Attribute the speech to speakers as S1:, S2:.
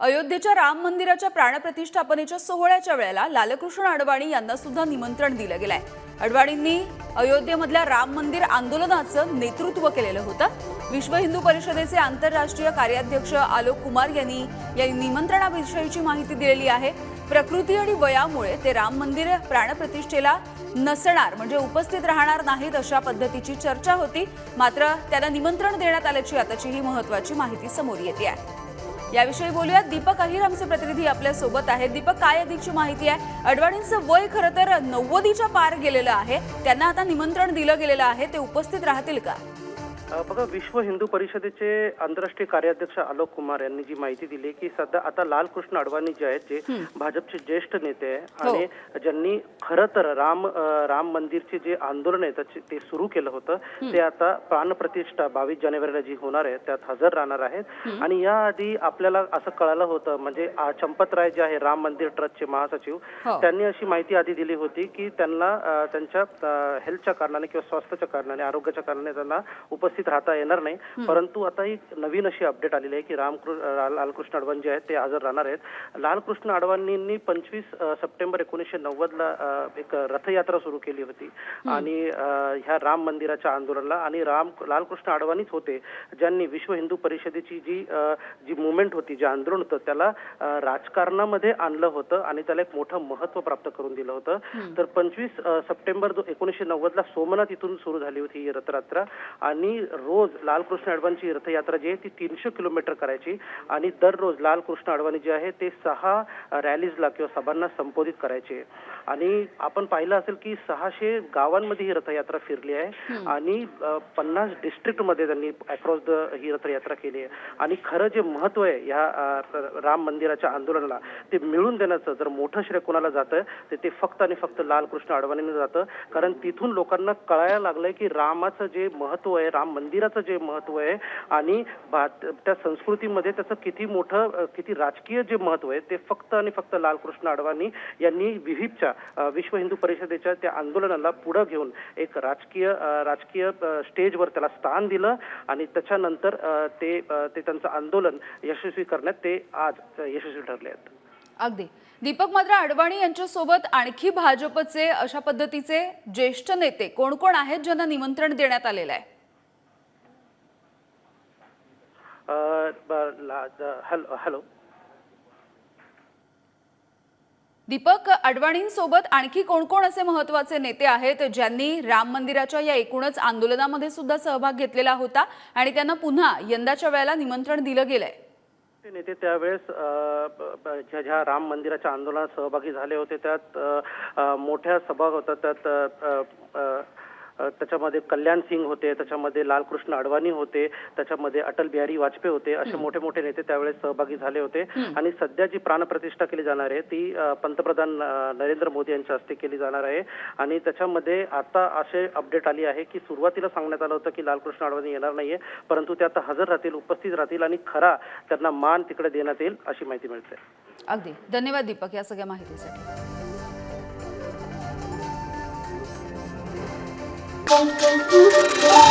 S1: अयोध्येच्या राम मंदिराच्या प्राणप्रतिष्ठापनेच्या सोहळ्याच्या वेळेला लालकृष्ण अडवाणी यांना सुद्धा निमंत्रण दिलं गेलंय. अडवाणींनी अयोध्येमधल्या राम मंदिर आंदोलनाचं नेतृत्व केलेलं होतं. विश्व हिंदू परिषदेचे आंतरराष्ट्रीय कार्याध्यक्ष आलोक कुमार यांनी या निमंत्रणाविषयीची माहिती दिलेली आहे. प्रकृती आणि वयामुळे ते राम मंदिर प्राणप्रतिष्ठेला नसणार म्हणजे उपस्थित राहणार नाहीत अशा पद्धतीची चर्चा होती. मात्र त्यांना निमंत्रण देण्यात आल्याची आताची ही महत्वाची माहिती समोर येते आहे. याविषयी बोलूयात. दीपक अहिर आमचे प्रतिनिधी आपल्यासोबत आहेत. दीपक काय अधिकची माहिती आहे? अडवाणींचं वय खरं तर नव्वदीच्या पार गेलेलं आहे. त्यांना आता निमंत्रण दिलं गेलेलं आहे. ते उपस्थित राहतील का?
S2: बघा विश्व हिंदू परिषदेचे आंतरराष्ट्रीय कार्याध्यक्ष आलोक कुमार यांनी जी माहिती दिली की सध्या आता लालकृष्ण अडवाणी जे आहेत जे भाजपचे ज्येष्ठ नेते आहे आणि ज्यांनी खरं तर राम राम मंदिरचे जे आंदोलन आहे त्याचे ते सुरू केलं होतं ते आता प्राणप्रतिष्ठा बावीस जानेवारीला जी होणार आहे त्यात हजर राहणार आहेत. आणि याआधी आपल्याला असं कळालं होतं म्हणजे चंपतराय जे आहे राम मंदिर ट्रस्टचे महासचिव
S1: हो.
S2: त्यांनी अशी माहिती आधी दिली होती की त्यांना त्यांच्या हेल्थच्या कारणाने किंवा स्वास्थ्याच्या कारणाने आरोग्याच्या कारणाने त्यांना उपस्थित राहता येणार नाही. परंतु आता एक नवीन अशी अपडेट आलेली आहे की रामकृष्ण लालकृष्ण अडवाणी जे आहेत ते हजर राहणार आहेत. लालकृष्ण अडवाणींनी पंचवीस सप्टेंबर एकोणीसशे नव्वदला एक रथयात्रा सुरू केली होती. आणि ह्या राम मंदिराच्या आंदोलनाला आणि राम लालकृष्ण अडवाणीच होते. ज्यांनी विश्व हिंदू परिषदेची जी जी मुवमेंट होती जे आंदोलन होतं त्याला राजकारणामध्ये आणलं होतं आणि त्याला एक मोठं महत्त्व प्राप्त करून दिलं होतं. तर पंचवीस सप्टेंबर एकोणीसशे नव्वदला सोमनाथ इथून सुरू झाली होती ही रथयात्रा. आणि रोज लालकृष्ण अडवाणीची रथयात्रा जी आहे ती तीनशे किलोमीटर करायची आणि दररोज लालकृष्ण अडवाणी जे आहे ते सहा रॅलीजला किंवा सभांना संबोधित करायचे. आणि आपण पाहिलं असेल की सहाशे गावांमध्ये ही रथयात्रा फिरली आहे आणि पन्नास डिस्ट्रिक्टमध्ये त्यांनी अक्रॉस द ही रथयात्रा केली आहे. आणि खरं जे महत्त्व आहे ह्या राम मंदिराच्या आंदोलनाला ते मिळून देण्याचं जर मोठं श्रेय कोणाला जातं तर ते फक्त आणि फक्त लालकृष्ण अडवाणींना जातं. कारण तिथून लोकांना कळायला लागलंय की रामाचं जे महत्त्व आहे राम मंदिराचं जे महत्त्व आहे आणि भात- त्या संस्कृतीमध्ये त्याचं किती मोठं किती राजकीय जे महत्त्व आहे ते फक्त आणि फक्त लालकृष्ण अडवाणी यांनी विहिपच्या विश्व हिंदू परिषदेच्या त्या आंदोलनाला पुढे घेऊन एक राजकीय राजकीय स्टेजवर त्याला स्थान दिलं आणि त्याच्यानंतर ते ते त्यांचं आंदोलन यशस्वी करण्यात ते आज यशस्वी ठरले आहेत.
S1: अगदी. दीपक मात्र अडवाणी यांच्यासोबत आणखी भाजपचे अशा पद्धतीचे ज्येष्ठ नेते कोण कोण आहेत ज्यांना निमंत्रण देण्यात आलेलं आहे?
S2: Hello hello.
S1: दीपक अडवाणींसोबत आणखी कोण कोण असे महत्त्वाचे नेते आहेत ज्यांनी राम मंदिराच्या या एकूणच आंदोलनामध्ये सुद्धा सहभाग घेतलेला होता आणि त्यांना पुन्हा यंदाच्या वेळेला निमंत्रण दिलं गेलंय?
S2: ते नेते त्यावेळेस ज्या ज्या राम मंदिराच्या आंदोलनात सहभागी झाले होते त्यात मोठ्या सभा होत्या त्यात त्याच्यामध्ये कल्याण सिंग होते त्याच्यामध्ये लालकृष्ण अडवाणी होते त्याच्यामध्ये अटल बिहारी वाजपेयी होते असे मोठे मोठे नेते त्यावेळेस सहभागी झाले होते. आणि सध्या जी प्राणप्रतिष्ठा केली जाणार आहे ती पंतप्रधान नरेंद्र मोदी यांच्या हस्ते केली जाणार आहे. आणि त्याच्यामध्ये आता असे अपडेट आली आहे की सुरुवातीला सांगण्यात आलं होतं की लालकृष्ण अडवाणी येणार नाहीये परंतु ते आता हजर राहतील उपस्थित राहतील आणि खरा त्यांना मान तिकडे देण्यात येईल अशी माहिती मिळते.
S1: अगदी. धन्यवाद दीपक या सगळ्या माहितीसाठी.
S3: Boom, boom.